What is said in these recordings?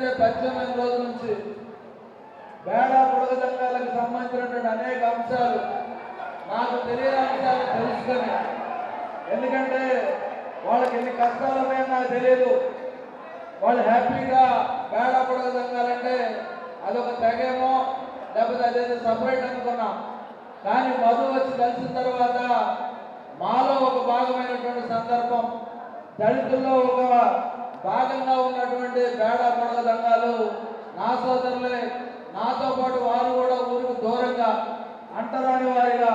ఏదైతే పద్దెనిమిది రోజు నుంచి బేడా పొడగ సంఘాలకు సంబంధించినటువంటి అనేక అంశాలు నాకు తెలియని అంశాలు తెలుసుకొని ఎందుకంటే వాళ్ళకి ఎన్ని కష్టాలు ఉన్నాయో నాకు తెలియదు వాళ్ళు హ్యాపీగా బేడా పొడగ సంఘాలంటే అదొక తెగేమో లేకపోతే అదేదో సపరేట్ అనుకున్నాం. కానీ మధు వచ్చి కలిసిన తర్వాత మాలో ఒక భాగమైనటువంటి సందర్భం దళితుల్లో ఒక భాగంగా ఉన్నటువంటి పేడ పొడగ రంగాలు నా సోదరులే నాతో పాటు వారు కూడా ఊరికి దూరంగా అంటరాని వారిగా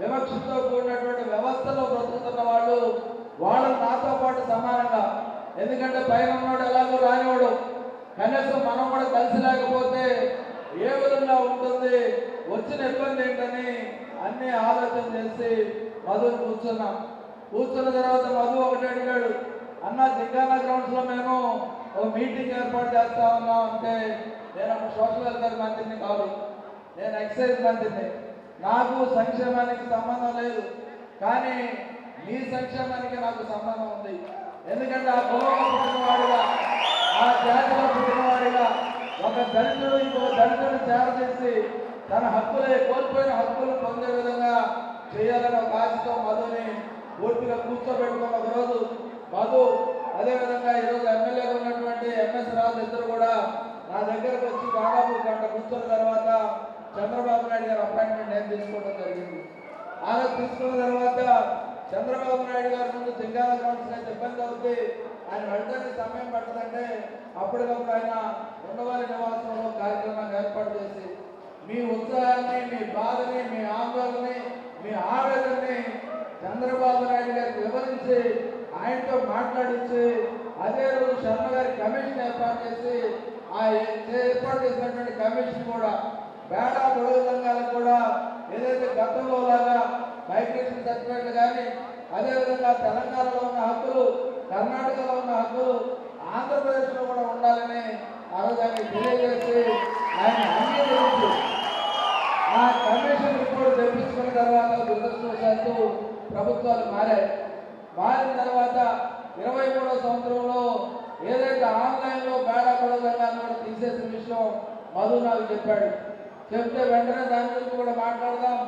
వివక్షతో కూడినటువంటి వ్యవస్థలో బ్రతుకుతున్న వాళ్ళు వాళ్ళు నాతో పాటు సమానంగా. ఎందుకంటే పైన ఉన్నాడు ఎలాగో రానివాడు. కనీసం మనం కూడా కలిసి లేకపోతే ఏ విధంగా ఉంటుంది వచ్చిన ఇబ్బంది ఏంటని అన్ని ఆలోచన చేసి మధుని కూర్చున్నాం. కూర్చున్న తర్వాత మధు ఒకటి అడిగాడు అన్న దిగ్గాన గ్రౌండ్స్లో మేము ఒక మీటింగ్ ఏర్పాటు చేస్తా ఉన్నాం అంటే నేను ఒక సోషల్ వెల్ఫేర్ మంత్రిని కాదు. నేను ఎక్సైజ్ మంత్రిని. నాకు సంక్షేమానికి సంబంధం లేదు. కానీ మీ సంక్షేమానికి నాకు సంబంధం ఉంది. ఎందుకంటే ఆ కులంలో పుట్టినవాడిగా ఆ జాతిలో పుట్టినవాడిగా ఒక దళితుడు ఇంకొక దళితుడు తయారు చేసి తన హక్కులే కోల్పోయిన హక్కులు పొందే విధంగా చేయాలని ఒక ఆశతో మధుని పూర్తిగా కూర్చోబెట్టుకున్న ఒకరోజు మాకు అదేవిధంగా ఈరోజు ఎమ్మెల్యేగా ఉన్నటువంటి ఎంఎస్ రాజు ఇద్దరు కూడా నా దగ్గరకు వచ్చి దాదాపు గంట కూర్చున్న తర్వాత చంద్రబాబు నాయుడు గారి అపాయింట్మెంట్ నేను తీసుకోవడం జరిగింది. ఆమె తీసుకున్న తర్వాత చంద్రబాబు నాయుడు గారి ముందు దింగాల గ్రౌండ్స్ అయితే ఇబ్బంది అవుతుంది ఆయన వెళ్ళడానికి సమయం పట్టదంటే అప్పటికప్పుడు ఆయన ఉండవారి నివాసంలో కార్యక్రమాన్ని ఏర్పాటు చేసి మీ ఉత్సాహాన్ని మీ బాధని మీ ఆందోళనని మీ ఆవేదనని చంద్రబాబు నాయుడు గారికి వివరించి ఆయనతో మాట్లాడించి అదే రోజు శర్మ గారి కమిషన్ ఏర్పాటు చేసి ఆ ఏర్పాటు చేసినటువంటి కమిషన్ కూడా బేడా పొడుగు సంఘాలకు కూడా ఏదైతే గతంలో లాగా మైగ్రేషన్ సర్టిఫికేట్లు కానీ అదేవిధంగా తెలంగాణలో ఉన్న హక్కులు కర్ణాటకలో ఉన్న హక్కులు ఆంధ్రప్రదేశ్లో కూడా ఉండాలని ఆ రోజు ఆయన తెలియజేసి ఆయన అంగీకరించి ఆ కమిషన్ రిపోర్ట్ తెప్పించుకున్న తర్వాత దురదృష్టవశాత్తు ప్రభుత్వాలు మారాయి. మారిన తర్వాత ఇరవై మూడో సంవత్సరంలో ఏదైతే ఆన్లైన్లో బేడా కొడగంగాన్ని కూడా తీసేసిన విషయం మధు నాకు చెప్పాడు. చెప్తే వెంటనే దాని గురించి కూడా మాట్లాడదాం.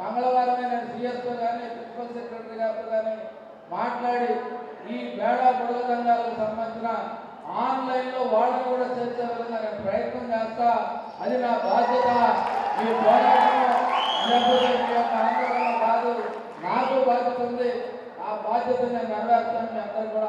మంగళవారమే నేను సిఎస్తో కానీ ప్రిన్సిపల్ సెక్రటరీ గారితో కానీ మాట్లాడి ఈ బేడా పొడగ సంఘాలకు సంబంధించిన ఆన్లైన్లో వాళ్ళని కూడా చేసే విధంగా నేను ప్రయత్నం చేస్తా. అది నా బాధ్యత. మీ పోరాటం కాదు. నాకు బాధ్యత ఉంది. ఆ బాధ్యత నేను నెరవేర్తాను మీ అందరూ కూడా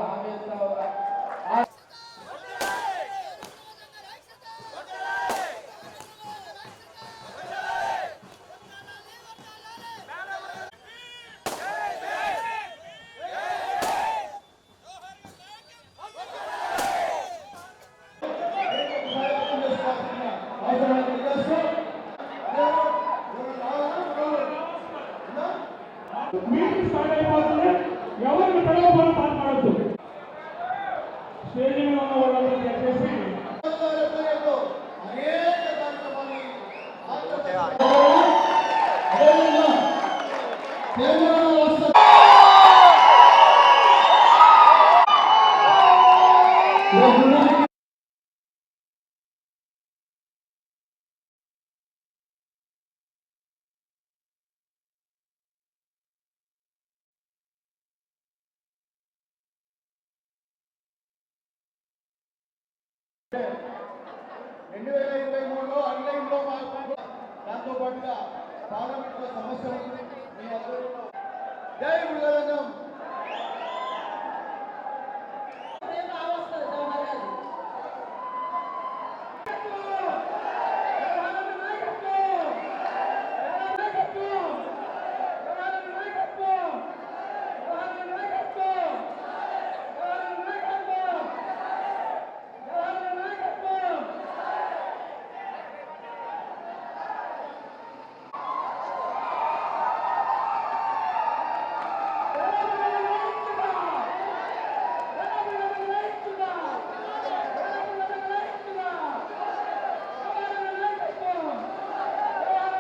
రెండు వేల ఇరవై మూడులో ఆన్లైన్లో మాకు దాంతో పాటుగా పార్లమెంట్లో సమస్య ఉంది మీ ఆధ్వర్యంలో జై మృగరంగం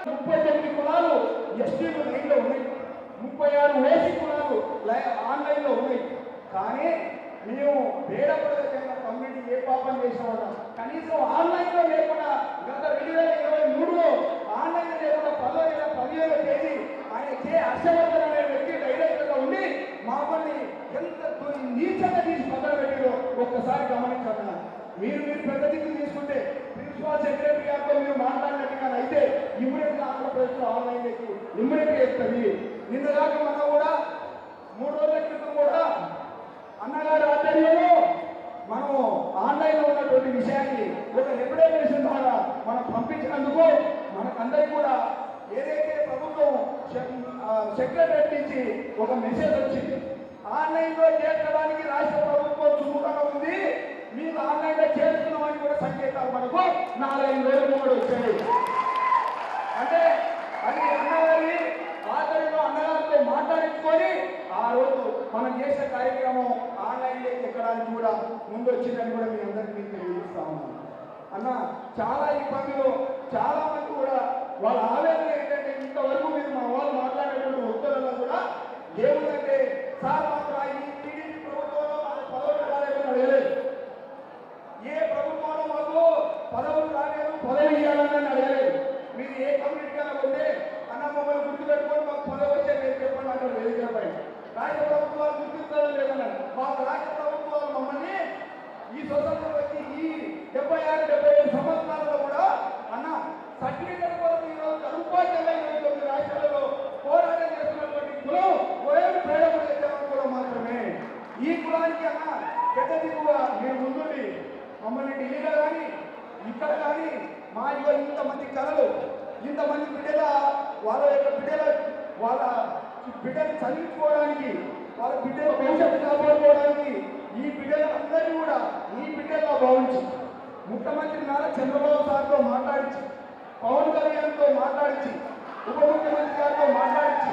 ముప్పై తొమ్మిది కులాలు ఎస్టీలు లైన్లో ఉన్నాయి. ముప్పై ఆరు ఓసీ కులాలు లై- ఆన్లైన్లో ఉన్నాయి. కానీ మేము పేద ప్రజల కమ్యూనిటీ ఏ పాపం చేసేవాళ్ళం కనీసం ఆన్లైన్లో లేకుండా నిన్న దాకా మనం కూడా మూడు రోజుల క్రితం కూడా అన్నగారు ఆధ్వర్యంలో మనము ఆన్లైన్లో ఉన్నటువంటి విషయాన్ని ఒక రిప్రజెంటేషన్ ద్వారా మనం పంపించినందుకు మనకందరికీ కూడా ఏదైతే ప్రభుత్వం సెక్రటరీ నుంచి ఒక మెసేజ్ వచ్చింది ఆన్లైన్లో చేర్చడానికి రాష్ట్ర ప్రభుత్వం చురుకుగా ఉంది మీకు ఆన్లైన్లో చేస్తున్నామని కూడా సంకేతాలు మనకు నాలుగైదు రోజులు కూడా వచ్చాయి. అంటే అది అన్నగారి పెట్టుకొని ఆ రోజు మనం చేసే కార్యక్రమం ఆన్లైన్లో ఎక్కడానికి కూడా ముందు వచ్చిందని కూడా మీ అందరికీ తెలియజేస్తా ఉన్నాను. అన్న చాలా ఇబ్బందులు చాలా మంది కూడా వాళ్ళ ఆవేదన ఏంటంటే ఇంతవరకు మీరు మా వాళ్ళు మాట్లాడేటువంటి ఉత్తర్వుల్లో కూడా ఏముందంటే సార్ మాకు ఆ ఈ టీడీపీ ప్రభుత్వంలో మాకు పదవులు రాలేదని అడగలేదు ఏ ప్రభుత్వంలో మాకు పదవులు రాలేదు పదవి ఇవ్వాలని అడగలేదు మీరు ఏ కమ్యూనిటీకైనా పోతే అన్న మమ్మల్ని గుర్తుపెట్టుకొని మాకు పదవి వచ్చే మీరు చెప్పండి అంటారు వేదికపై రాష్ట్ర ప్రభుత్వాలు గుర్తించడం లేదన్నారు మాకు రాష్ట్ర ప్రభుత్వాలు మమ్మల్ని ఈ స్వతంత్రం వచ్చి ఈ డెబ్బై ఆరు డెబ్బై ఏడు సంవత్సరాలలో కూడా అన్న సర్టిఫికెట్ కొరకు ఈరోజు కనుపాఠ్యంగా ఇరవై తొమ్మిది రాష్ట్రాలలో పోరాటం చేస్తున్నటువంటి కులం ఓఎం ప్రేరణ కులం మాత్రమే ఈ కులానికి అన్న పెద్ద దిగువ మీరు ముందుండి. మమ్మల్ని ఢిల్లీలో కానీ ఇక్కడ కానీ మా యువ ఇంతమంది కళలు ఇంతమంది బిడ్డల వాళ్ళ యొక్క బిడ్డల వాళ్ళ బిడ్డలు చదివించుకోవడానికి వాళ్ళ బిడ్డల భవిష్యత్తు కాపాడుకోవడానికి ఈ బిడ్డలందరినీ కూడా ఈ బిడ్డల్లో భావించి ముఖ్యమంత్రి నారా చంద్రబాబు సార్తో మాట్లాడించి పవన్ కళ్యాణ్తో మాట్లాడించి ఉప ముఖ్యమంత్రి గారితో మాట్లాడించి